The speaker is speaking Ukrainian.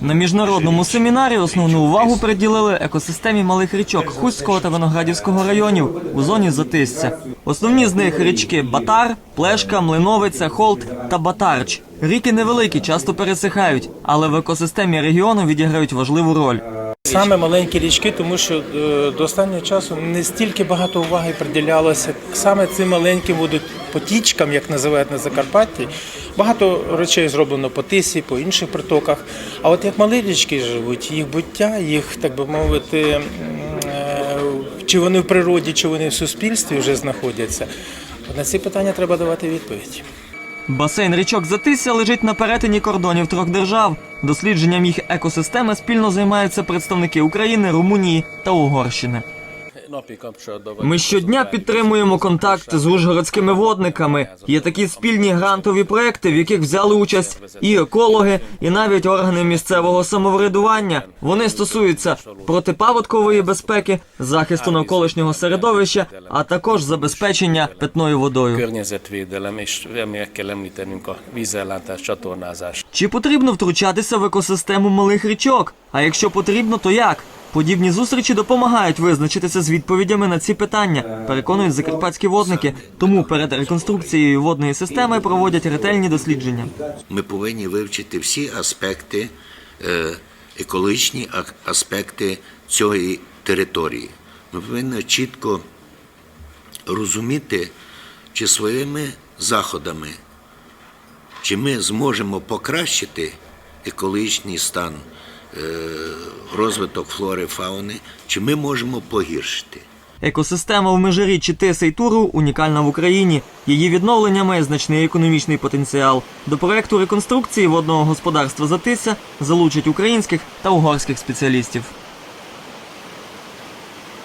На міжнародному семінарі основну увагу приділили екосистемі малих річок Хуського та Виноградівського районів у зоні Затисця. Основні з них річки Батар, Плешка, Млиновиця, Холт та Батарч. Ріки невеликі, часто пересихають, але в екосистемі регіону відіграють важливу роль. Саме маленькі річки, тому що е, до останнього часу не стільки багато уваги приділялося саме цим маленьким водо- потічкам, як називають на Закарпатті. Багато речей зроблено по тисі, по інших притоках. А от як малі річки живуть, їх буття, їх, так би мовити, е, чи вони в природі, чи вони в суспільстві вже знаходяться. На ці питання треба давати відповідь. Басейн річок Затисся лежить на перетині кордонів трьох держав. Дослідженням їх екосистеми спільно займаються представники України, Румунії та Угорщини. Ми щодня підтримуємо контакт з ужгородськими водниками. Є такі спільні грантові проекти, в яких взяли участь і екологи, і навіть органи місцевого самоврядування. Вони стосуються протипаводкової безпеки, захисту навколишнього середовища, а також забезпечення питною водою. Чи потрібно втручатися в екосистему малих річок? А якщо потрібно, то як? Подібні зустрічі допомагають визначитися з відповідями на ці питання, переконують закарпатські водники. Тому перед реконструкцією водної системи проводять ретельні дослідження. Ми повинні вивчити всі аспекти, е, екологічні аспекти цієї території. Ми повинні чітко розуміти, чи своїми заходами, чи ми зможемо покращити екологічний стан, е, розвиток флори, фауни, чи ми можемо погіршити. Екосистема в межиріччі Тиси й Туру унікальна в Україні. Її відновлення має значний економічний потенціал. До проекту реконструкції водного господарства Затися залучать українських та угорських спеціалістів.